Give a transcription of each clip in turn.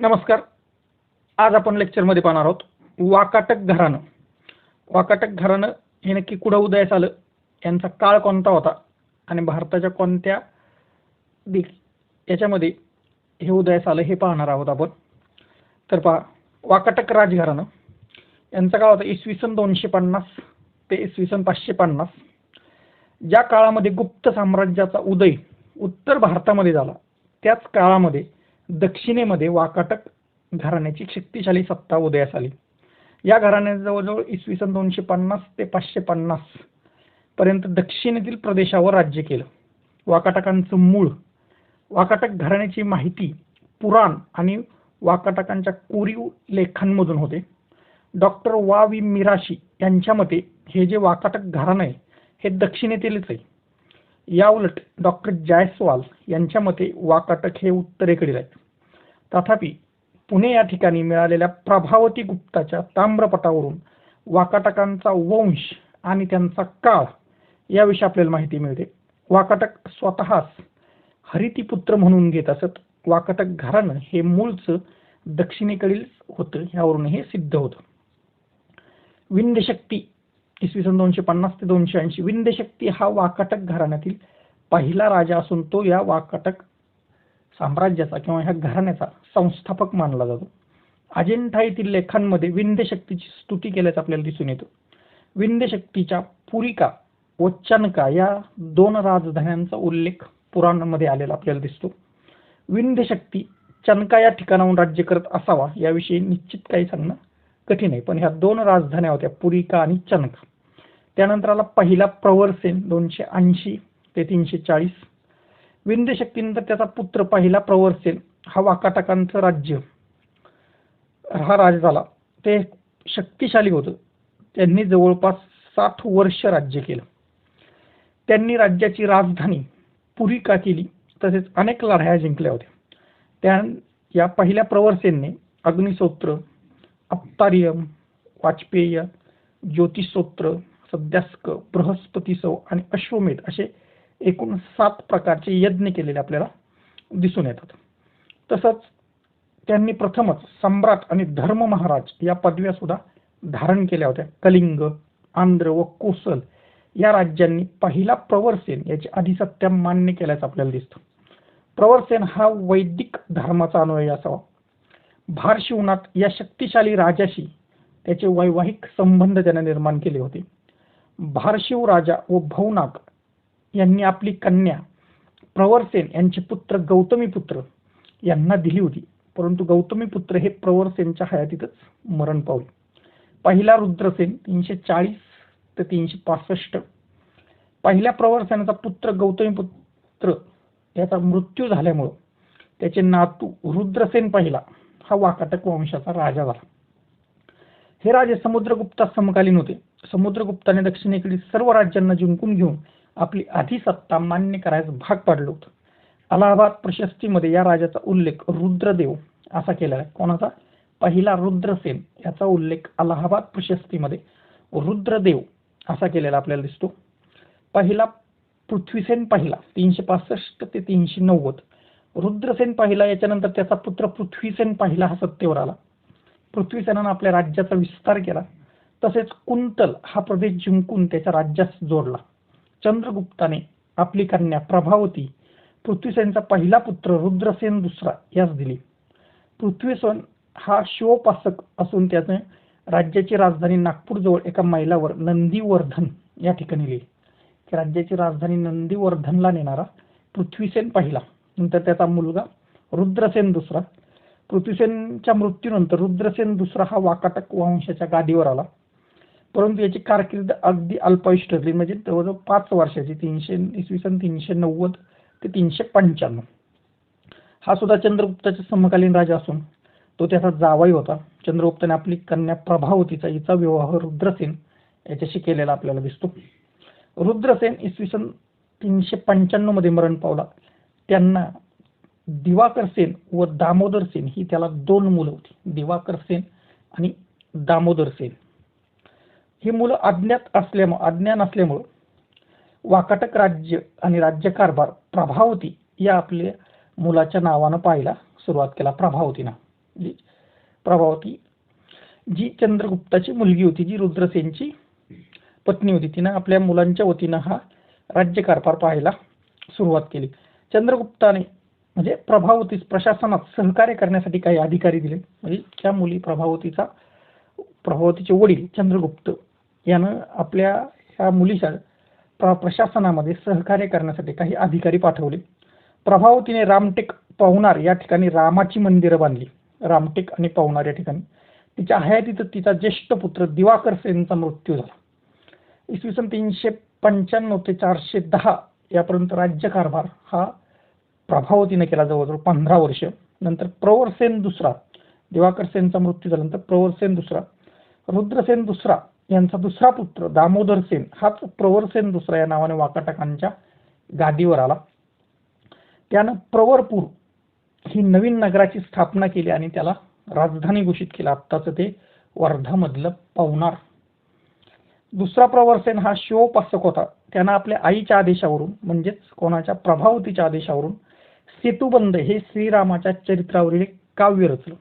नमस्कार. आज आपण लेक्चरमध्ये पाहणार आहोत वाकाटक घराणं. वाकाटक घराणं हे नक्की कुठं उदयास आलं? यांचा काळ कोणता होता? आणि भारताच्या कोणत्या दिक याच्यामध्ये हे उदयास आलं हे पाहणार आहोत आपण. तर पहा वाकाटक राजघराणं. यांचा काळ होता इसवी सन दोनशे पन्नास ते इसवी सन पाचशे पन्नास. ज्या काळामध्ये गुप्त साम्राज्याचा उदय उत्तर भारतामध्ये झाला त्याच काळामध्ये दक्षिणेमध्ये वाकाटक घराण्याची शक्तिशाली सत्ता उदयास आली. या घराण्याने जवळजवळ इसवी सन दोनशे पन्नास ते पाचशे पन्नास पर्यंत दक्षिणेतील प्रदेशावर राज्य केलं. वाकाटकांचं मूळ वाकाटक घराण्याची माहिती पुराण आणि वाकाटकांच्या कोरीव लेखांमधून होते. डॉक्टर वा वि मिराशी यांच्या मते हे जे वाकाटक घराणं आहे हे दक्षिणेतीलच आहे. या उलट डॉक्टर जायस्वाल यांच्या मते वाकाटक हे उत्तरेकडील आहेत. तथापि पुणे या ठिकाणी मिळालेल्या प्रभावती गुप्ताच्या ताम्रपटावरून वाकाटकांचा वंश आणि त्यांचा काळ याविषयी आपल्याला माहिती मिळते. वाकाटक स्वतःच हरितीपुत्र म्हणून घेत असत. वाकाटक घराणं हे मूळचं दक्षिणेकडील होतं यावरून हे सिद्ध होतं. विंध्यशक्ती इसवी सन दोनशे पन्नास ते दोनशे ऐंशी. विंध्यशक्ती हा वाकाटक घराण्यातील पहिला राजा असून तो या वाकाटक साम्राज्याचा किंवा ह्या घराण्याचा संस्थापक मानला जातो. अजिंठा येथील लेखांमध्ये विंध्यशक्तीची स्तुती केल्याचं आपल्याला दिसून येतो. विंध्यशक्तीच्या पुरिका व चनका या दोन राजधान्यांचा उल्लेख पुराणामध्ये आलेला आपल्याला दिसतो. विंध्यशक्ती चनका या ठिकाणाहून राज्य करत असावा याविषयी निश्चित काही सांगणं कठीण आहे. पण ह्या दोन राजधान्या होत्या पुरिका आणि चनका. त्यानंतर आला पहिला प्रवरसेन दोनशे ऐंशी ते तीनशे चाळीस. विंध्यशक्तीनंतर त्याचा पुत्र पहिला प्रवरसेन हा वाकाटकांचं राज्य. हा राज झाला. ते शक्तिशाली होतं. त्यांनी जवळपास साठ वर्ष राज्य केलं. त्यांनी राज्याची राजधानी पुरिका केली. तसेच अनेक लढाया जिंकल्या होत्या. त्या या पहिल्या प्रवरसेनने अग्निसोत्र अप्तारियम वाजपेय ज्योतिषोत्र सद्यास्क बृहस्पतीसव आणि अश्वमेध असे एकूण सात प्रकारचे यज्ञ केलेले आपल्याला दिसून येतात. तसंच त्यांनी प्रथमच सम्राट आणि धर्म महाराज या पदव्या सुद्धा धारण केल्या होत्या. कलिंग आंध्र व कोसल या राज्यांनी पहिला प्रवरसेन याची अधिसत्या मान्य केल्याचं आपल्याला दिसतं. प्रवरसेन हा वैदिक धर्माचा अनुयायी असावा. भारशिवनाथ या शक्तिशाली राजाशी त्याचे वैवाहिक संबंध त्याने निर्माण केले होते. भारशिव राजा व भवनाग यांनी आपली कन्या प्रवरसेन यांचे पुत्र गौतमी पुत्र यांना दिली होती. परंतु गौतमी पुत्र हे प्रवरसेनच्या हयातीतच मरण पावले. पहिला रुद्रसेन तीनशे चाळीस ते तीनशे पासष्ट. पहिल्या प्रवरसेनाचा पुत्र गौतमी पुत्र याचा मृत्यू झाल्यामुळं त्याचे नातू रुद्रसेन पहिला. हा वाकाटक वंशाचा राजा झाला. हे राजे समुद्रगुप्ता समकालीन होते. समुद्रगुप्ताने दक्षिणेकडील सर्व राज्यांना जिंकून घेऊन आपली अधिसत्ता मान्य करायचं भाग पाडलं होतं. अलाहाबाद प्रशस्तीमध्ये या राजाचा उल्लेख रुद्रदेव असा केलेला आहे. कोणाचा? पहिला रुद्रसेन. याचा उल्लेख अलाहाबाद प्रशस्तीमध्ये रुद्रदेव असा केलेला आपल्याला दिसतो. पहिला पृथ्वीसेन पहिला तीनशे पासष्ट ते तीनशे नव्वद. रुद्रसेन पाहिला याच्यानंतर त्याचा पुत्र पृथ्वीसेन पाहिला हा सत्तेवर आला. पृथ्वीसेनानं आपल्या राज्याचा विस्तार केला. तसेच कुंतल हा प्रदेश जिंकून त्याच्या राज्यास जोडला. चंद्रगुप्ताने आपली कन्या प्रभावती पृथ्वीसेनचा पहिला पुत्र रुद्रसेन दुसरा यास दिली. पृथ्वीसेन हा शिवोपासक असून त्याने राज्याची राजधानी नागपूरजवळ एका मैलावर नंदीवर्धन या ठिकाणी लिहिली. राज्याची राजधानी नंदीवर्धनला नेणारा पृथ्वीसेन पहिला. नंतर त्याचा मुलगा. रुद्रसेन दुसरा. पृथ्वीसेनच्या मृत्यूनंतर रुद्रसेन दुसरा हा वाकाटक वंशाच्या गादीवर आला. परंतु याची कारकीर्द अगदी अल्पायुष ठरली म्हणजे जवळजवळ पाच वर्षाची तीनशे इसवी सन तीनशे नव्वद ते तीनशे पंच्याण्णव. हा सुद्धा चंद्रगुप्ताचा समकालीन राजा असून तो त्याचा जावाई होता. चंद्रगुप्ताने आपली कन्या प्रभावतीचा हिचा विवाह रुद्रसेन याच्याशी केलेला आपल्याला दिसतो. रुद्रसेन इसवी सन तीनशे पंच्याण्णवमध्ये मरण पावला. त्यांना दिवाकर सेन व दामोदर सेन ही त्याला दोन मुलं होती. दिवाकर सेन आणि दामोदर सेन. ही मुलं अज्ञात असल्यामुळं अज्ञान असल्यामुळं वाकाटक राज्य आणि राज्यकारभार प्रभावती या आपल्या मुलाच्या नावानं पाहायला सुरुवात केला प्रभावतीनं जी प्रभावती जी चंद्रगुप्ताची मुलगी होती जी रुद्रसेनची पत्नी होती. तिनं आपल्या मुलांच्या वतीनं हा राज्यकारभार पाहायला सुरुवात केली. चंद्रगुप्ताने म्हणजे प्रभावतीस प्रशासनात सहकार्य करण्यासाठी काही अधिकारी दिले. म्हणजे त्या मुली प्रभावतीचा प्रभावतीचे वडील चंद्रगुप्त यानं आपल्या ह्या मुलीच्या प्रशासनामध्ये सहकार्य करण्यासाठी काही अधिकारी पाठवले. प्रभावतीने रामटेक पवनार या ठिकाणी रामाची मंदिरं बांधली. रामटेक आणि पवनार या ठिकाणी. तिच्या हयातीत तिचा ज्येष्ठ पुत्र दिवाकर सेनचा मृत्यू झाला. इसवी सन तीनशे पंच्याण्णव ते चारशे दहा यापर्यंत राज्यकारभार हा प्रभावतीने केला जवळजवळ पंधरा वर्ष. नंतर प्रवरसेन दुसरा दिवाकर सेनचा मृत्यू झाल्यानंतर प्रवरसेन दुसरा रुद्रसेन दुसरा यांचा दुसरा पुत्र दामोदर सेन हाच प्रवरसेन दुसरा या नावाने वाकाटकांच्या गादीवर आला. त्यानं प्रवरपूर ही नवीन नगराची स्थापना केली आणि त्याला राजधानी घोषित केला. आत्ताचं ते वर्धामधलं पवनार. दुसरा प्रवरसेन हा शिवोपासक होता. त्यानं आपल्या आईच्या आदेशावरून म्हणजेच कोणाच्या प्रभावतीच्या आदेशावरून सेतुबंद हे श्रीरामाच्या चरित्रावरील एक काव्य रचलं.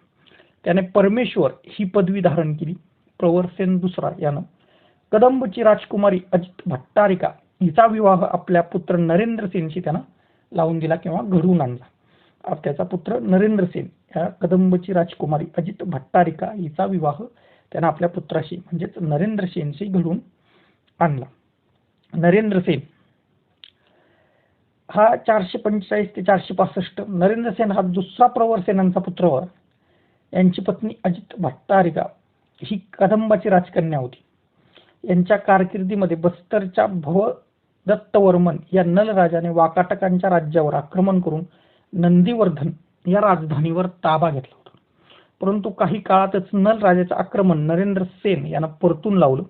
त्याने परमेश्वर ही पदवी धारण केली. प्रवरसेन दुसरा यानं कदंबची राजकुमारी अजित भट्टारिका हिचा विवाह आपल्या पुत्र नरेंद्र सेनशी त्यानं लावून दिला किंवा घडवून आणला. त्याचा पुत्र नरेंद्र सेन या कदंबची राजकुमारी अजित भट्टारिका हिचा विवाह त्यानं आपल्या पुत्राशी म्हणजेच नरेंद्र सेनशी घडवून आणला. नरेंद्र सेन हा चारशे पंचेचाळीस ते चारशे पासष्ट नरेंद्र सेन हा दुसरा प्रवर सेनांचा पुत्र यांची पत्नी अजित भट्टारिका ही कदंबाची राजकन्या होती. यांच्या कारकिर्दीमध्ये बस्तरच्या भव दत्तवर्मन या नलराजाने वाकाटकांच्या राज्यावर आक्रमण करून नंदीवर्धन या राजधानीवर ताबा घेतला होता. परंतु काही काळातच नल राजाचं आक्रमण नरेंद्र सेन यांना परतून लावलं.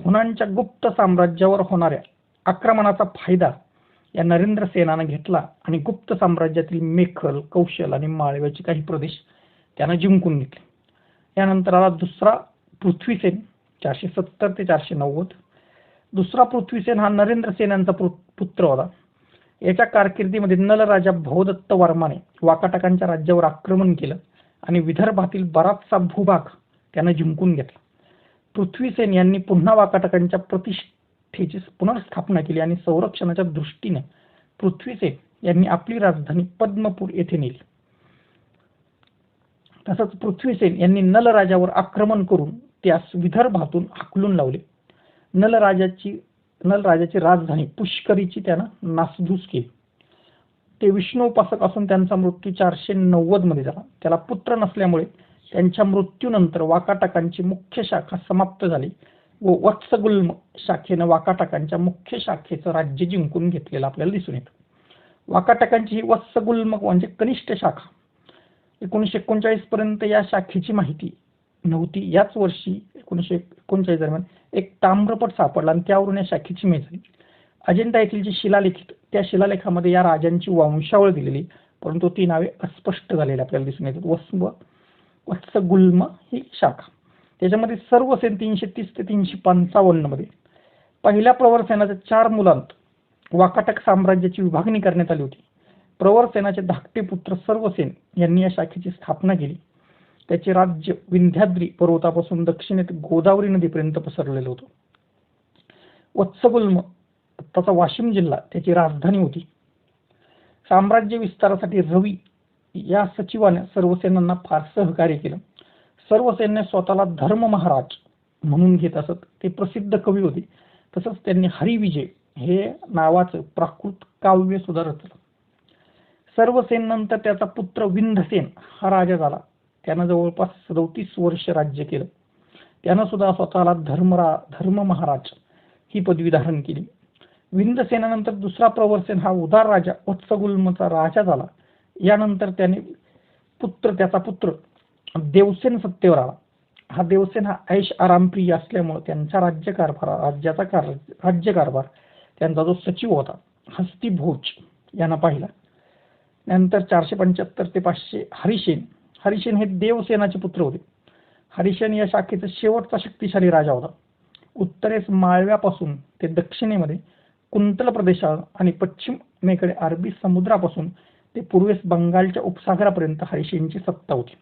हुनांच्या गुप्त साम्राज्यावर होणाऱ्या आक्रमणाचा फायदा या नरेंद्र सेनानं घेतला आणि गुप्त साम्राज्यातील मेखल कौशल आणि माळव्याचे काही प्रदेश त्यानं जिंकून घेतले. यानंतर आला दुसरा पृथ्वीसेन चारशे सत्तर ते चारशे नव्वद. दुसरा पृथ्वीसेन हा नरेंद्र सेन यांचा पुत्र होता. याच्या कारकिर्दीमध्ये नलराजा भवदत्त वर्माने वाकाटकांच्या राज्यावर आक्रमण केलं. आणि विदर्भातील बराचसा भूभाग त्यानं जिंकून घेतला. पृथ्वीसेन यांनी पुन्हा वाकाटकांच्या प्रतिष्ठेची पुनर्स्थापना केली आणि संरक्षणाच्या दृष्टीने पृथ्वीसेन यांनी आपली राजधानी पद्मपूर येथे नेली. तसंच पृथ्वीसेन यांनी नलराजावर आक्रमण करून त्यास विदर्भातून हाकलून लावले. नलराजाची नलराजाची राजधानी पुष्करीची त्यानं नासधूस केली. ते विष्णू उपासक असून त्यांचा मृत्यू चारशे नव्वदमध्ये झाला. त्याला पुत्र नसल्यामुळे त्यांच्या मृत्यूनंतर वाकाटकांची मुख्य शाखा समाप्त झाली व वत्सगुल्म शाखेनं वाकाटकांच्या मुख्य शाखेचं राज्य जिंकून घेतलेलं आपल्याला दिसून येतं. वाकाटकांची ही वत्सगुल्म म्हणजे कनिष्ठ शाखा. एकोणीसशे एकोणचाळीस पर्यंत या शाखेची माहिती नव्हती. याच वर्षी एकोणीसशे एकोणचाळीस दरम्यान एक ताम्रपट सापडला आणि त्यावरून या शाखेची मेज झाली अजिंठा येथील जी शिलालेखित त्या शिलालेखामध्ये या राजांची वंशावळ दिलेली परंतु ती नावे अस्पष्ट झालेली आपल्याला दिसून येतात. वस्व वत्सगुल्म ही शाखा. त्याच्यामध्ये सर्व सेन तीनशे तीस ते तीनशे पंचावन्नमध्ये पहिल्या प्रवर सेनाच्या चार मुलांत वाकाटक साम्राज्याची विभागणी करण्यात आली होती. प्रवर सेनाचे धाकटे पुत्र सर्वसेन यांनी या शाखेची स्थापना केली. त्याचे राज्य विंध्याद्री पर्वतापासून दक्षिणेत गोदावरी नदीपर्यंत पसरलेलं होतं. वत्सगुल्म त्याचा वाशिम जिल्हा त्याची राजधानी होती. साम्राज्य विस्तारासाठी रवी या सचिवाने सर्व सैन्यांना फार सहकार्य केलं. सर्व सैन्य स्वतःला धर्म महाराज म्हणून घेत असत. ते प्रसिद्ध कवी होते. तसंच त्यांनी हरिविजय हे नावाचं प्राकृत काव्य सुद्धा रचलं सर्व नंतर त्याचा पुत्र विंधसेन हा राजा झाला. त्यानं जवळपास चौतीस वर्ष राज्य केलं. त्यानं सुद्धा स्वतःला धर्मरा धर्म महाराज ही पदवी धारण केली. विंदसेनानंतर दुसरा प्रवरसेन हा उदार राजा वत्सगुल्मचा राजा झाला. यानंतर त्याने पुत्र त्याचा पुत्र देवसेन सत्तेवर आला. हा देवसेन हा ऐश आरामप्रिय असल्यामुळे त्यांचा राज्यकारभार राज्याचा कार राज्यकारभार त्यांचा जो सचिव होता हस्ती भोज यांना पाहिला. नंतर चारशे पंच्याहत्तर ते पाचशे हरिशेन हरिशेन हे देवसेनाचे पुत्र होते. हरिशेन या शाखेचा शेवटचा शक्तिशाली राजा होता. उत्तरेस माळव्यापासून ते दक्षिणेमध्ये कुंतल प्रदेश आणि पश्चिमेकडे अरबी समुद्रापासून ते पूर्वेस बंगालच्या उपसागरापर्यंत हरिशेनची सत्ता होती.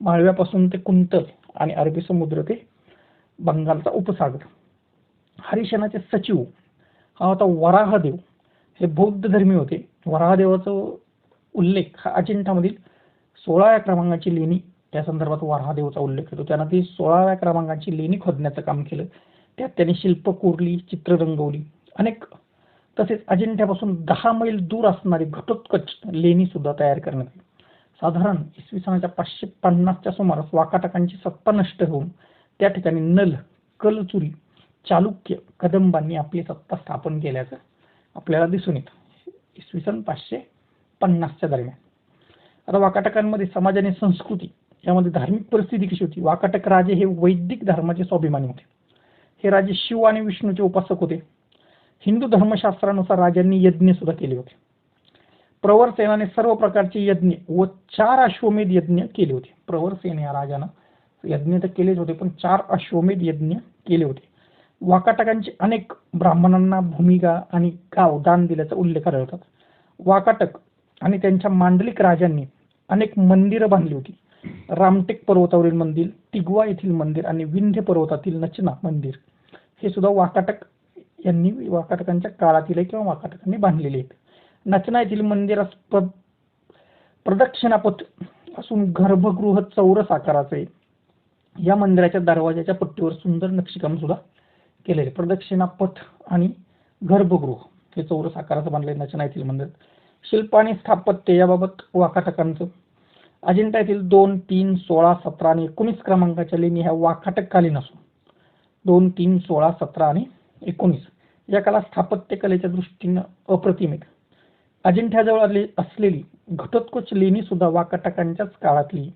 माळव्यापासून ते कुंतल आणि अरबी समुद्र ते बंगालचा उपसागर. हरिशनाचे सचिव हा होता वराहदेव. हे बौद्ध धर्मी होते. वराहदेवाचा उल्लेख हा अजिंठामधील सोळाव्या क्रमांकाची लेणी त्या संदर्भात वराहदेवचा उल्लेख होतो. त्यानं ती सोळाव्या क्रमांकाची लेणी खोदण्याचं काम केलं. त्यात त्यांनी शिल्प कोरली चित्र रंगवली अनेक तसेच अजिंठ्यापासून दहा मैल दूर असणारी घटोत्कच लेणी सुद्धा तयार करण्यात आली. साधारण इसवी सनाच्या पाचशे पन्नासच्या सुमारास वाकाटकांची सत्ता नष्ट होऊन त्या ठिकाणी नल कलचुरी चालुक्य कदंबांनी आपली सत्ता स्थापन केल्याचं आपल्याला दिसून येतं. इसवी सन पाचशे पन्नासच्या दरम्यान. आता वाकाटकांमध्ये समाज आणि संस्कृती यामध्ये धार्मिक परिस्थिती कशी होती? वाकाटक राजे हे वैदिक धर्माचे स्वाभिमानी होते. हे राजे शिव आणि विष्णूचे उपासक होते. हिंदू धर्मशास्त्रानुसार राजांनी यज्ञ सुद्धा केले होते. प्रवर सेनाने सर्व प्रकारचे यज्ञ व चार अश्वमेध यज्ञ केले होते. प्रवरसेन या राजानं यज्ञ तर केलेच होते पण चार अश्वमेध यज्ञ केले होते. वाकाटकांचे अनेक ब्राह्मणांना भूमिका आणि गाव दान दिल्याचा उल्लेख आढळतात. वाकाटक आणि त्यांच्या मांडलिक राजांनी अनेक मंदिरं बांधली होती. रामटेक पर्वतावरील मंदिर तिगवा येथील मंदिर आणि विंध्य पर्वतातील नचना मंदिर. हे सुद्धा वाकाटक यांनी वाकाटकांच्या काळातील किंवा वाकाटकांनी बांधलेले आहेत. नचना येथील मंदिरास प्र प्रदक्षिणापथ असून गर्भगृह चौरस आकाराचं आहे या मंदिराच्या दरवाजाच्या पट्टीवर सुंदर नक्षीकाम सुद्धा केलेले प्रदक्षिणापथ आणि गर्भगृह हे चौरस आकाराचं बांधले नचना येथील मंदिर. शिल्प आणि स्थापत्य याबाबत वाकाटकांचं. अजिंठा येथील दोन तीन सोळा सतरा आणि एकोणीस क्रमांकाच्या लेणी ह्या वाकाटककालीन असून दोन तीन सोळा सतरा आणि एकोणीस या कला स्थापत्य कलेच्या दृष्टीनं अप्रतिम आहेत अजिंठ्याजवळ असलेली घटोत्कोच लेणी सुद्धा वाकाटकांच्याच काळातली.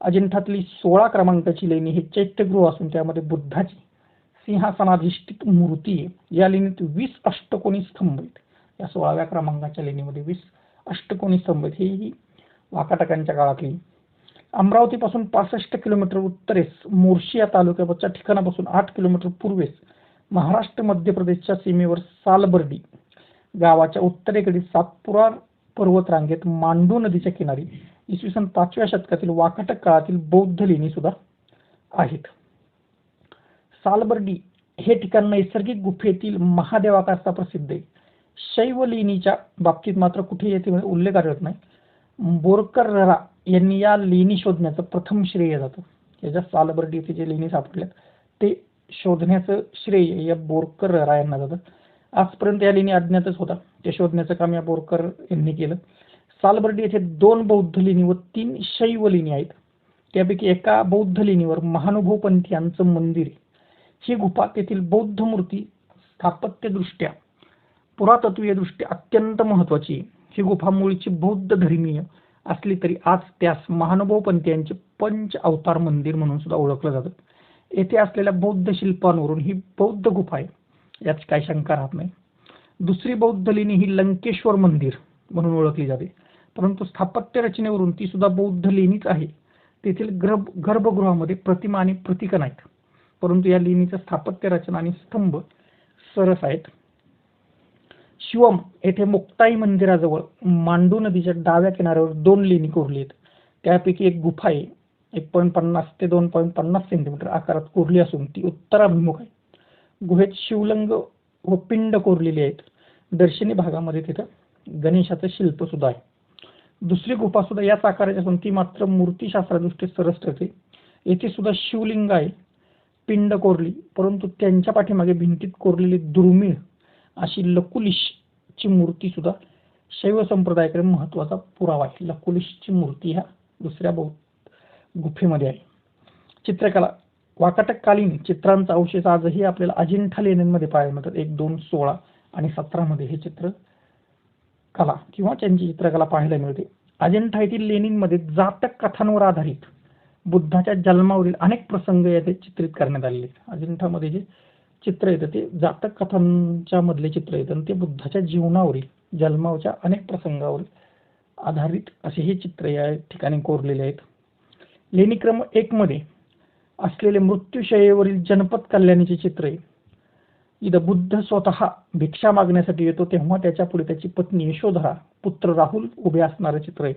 अजिंठातली सोळा क्रमांकाची लेणी हे चैत्यगृह असून त्यामध्ये बुद्धाची सिंहासनाधिष्ठित मूर्ती आहे. या लेणीत वीस अष्टकोनी स्तंभ आहेत. या सोळाव्या क्रमांकाच्या लेणीमध्ये वीस अष्टकोनी स्तंभ आहेत. ही वाकाटकांच्या काळातली. अमरावतीपासून पासष्ट किलोमीटर उत्तरेस मोर्शी या तालुक्याच्या ठिकाणापासून आठ किलोमीटर पूर्वेस महाराष्ट्र मध्य प्रदेशच्या सीमेवर सालबर्डी गावाच्या उत्तरेकडील सातपुरा पर्वत रांगेत मांडू नदीच्या किनारी इसवी सन पाचव्या शतकातील वाकाटक काळातील बौद्ध लेणी सुद्धा आहेत. सालबर्डी हे ठिकाण नैसर्गिक गुफेतील महादेवाकरता प्रसिद्ध आहे. शैव लेणीच्या बाबतीत मात्र कुठे येथे उल्लेख आढळत नाही. बोरकर यांनी या लेणी शोधण्याचं प्रथम श्रेय जातं. याच्या सालबर्डी येथे जे लेणी सापडल्यात ते शोधण्याचं श्रेय या बोरकर यांना जातं. आजपर्यंत या लेणी अज्ञातच होता. ते शोधण्याचं काम या बोरकर यांनी केलं. सालबर्डी येथे दोन बौद्ध लेणी व तीन शैव लेणी आहेत. त्यापैकी एका बौद्ध लेणीवर महानुभव पंथीयांचं मंदिर ही गुफा तेथील बौद्ध मूर्ती स्थापत्यदृष्ट्या पुरातत्वीय दृष्ट्या अत्यंत महत्वाची ही गुफा मूळची बौद्ध धर्मीय असली तरी आज त्यास महानुभव पंथीयांचे पंच अवतार मंदिर म्हणून सुद्धा ओळखलं जातं. येथे असलेल्या बौद्ध शिल्पांवरून ही बौद्ध गुफा आहे. यात काही शंका राहत नाही. दुसरी बौद्ध लेणी ही लंकेश्वर मंदिर म्हणून ओळखली जाते. परंतु स्थापत्य रचनेवरून ती सुद्धा बौद्ध लेणीच आहे. तेथील गर्भ गर्भगृहामध्ये प्रतिमा आणि प्रतीक नाहीत परंतु या लेणीचं स्थापत्य रचना आणि स्तंभ सरस आहेत. शिवम येथे मुक्ताई मंदिराजवळ मांडू नदीच्या डाव्या किनाऱ्यावर दोन लेणी कोरली आहेत. त्यापैकी एक गुफा आहे. एक पॉईंट पन्नास ते दोन पॉईंट पन्नास सेंटीमीटर आकारात कोरली असून ती उत्तराभिमुख आहे. गुहेत शिवलिंग व पिंड कोरलेली आहेत. दर्शनी भागामध्ये तिथं गणेशाचं शिल्प सुद्धा आहे. दुसरी गुफा सुद्धा याच आकाराची असून ती मात्र मूर्तीशास्त्रादृष्ट्या सरस ठरते. येथे सुद्धा शिवलिंग आहे. पिंड कोरली परंतु त्यांच्या पाठीमागे भिंतीत कोरलेली दुर्मिळ अशी लकुलिशची मूर्ती सुद्धा शैव संप्रदायाकडे महत्त्वाचा पुरावा आहे. लकुलिशची मूर्ती ह्या दुसऱ्या बौद्ध गुफेमध्ये आहे. चित्रकला वाकाटककालीन चित्रांचा अवशेष आजही आपल्याला अजिंठा लेण्यांमध्ये पाहायला मिळतात. एक दोन सोळा आणि सतरामध्ये हे चित्र कला किंवा त्यांची चित्रकला पाहायला मिळते. अजिंठा येथील लेणींमध्ये जातक कथांवर आधारित बुद्धाच्या जन्मावरील अनेक प्रसंग येथे चित्रित करण्यात आलेले अजिंठामध्ये जे चित्र येतं ते जातक कथांच्या मधले चित्र येतं आणि ते बुद्धाच्या जीवनावरील जन्मावच्या अनेक प्रसंगावर आधारित असे हे चित्र या ठिकाणी कोरलेले आहेत. लेणी क्रम एक मध्ये असलेले मृत्यूशयेवरील जनपद कल्याणीचे चित्र आहे. इथं बुद्ध स्वतः भिक्षा मागण्यासाठी येतो तेव्हा त्याच्या पुढे त्याची पत्नी यशोधरा पुत्र राहुल उभे असणारे चित्र आहे.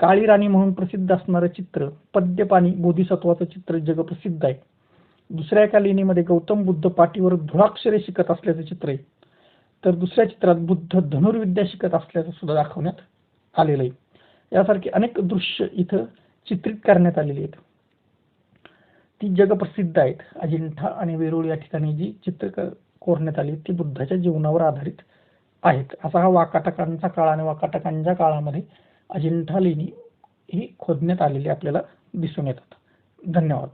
काळी राणी म्हणून प्रसिद्ध असणारं चित्र पद्यपाणी बोधिसत्वाचं चित्र जगप्रसिद्ध आहे. दुसऱ्या एका लेणीमध्ये गौतम बुद्ध पाठीवर धुळाक्षरे शिकत असल्याचं चित्र आहे. तर दुसऱ्या चित्रात बुद्ध धनुर्विद्या शिकत असल्याचं सुद्धा दाखवण्यात आलेलं आहे. यासारखे अनेक दृश्य इथं चित्रित करण्यात आलेली आहेत. ती जगप्रसिद्ध आहेत. अजिंठा आणि वेरूळ या ठिकाणी जी चित्र कोरण्यात आली ती बुद्धाच्या जीवनावर आधारित आहेत. असा हा वाकाटकांचा काळ आणि वाकाटकांच्या काळामध्ये अजिंठा लेणी ही खोदण्यात आलेली आपल्याला दिसून येतात. धन्यवाद.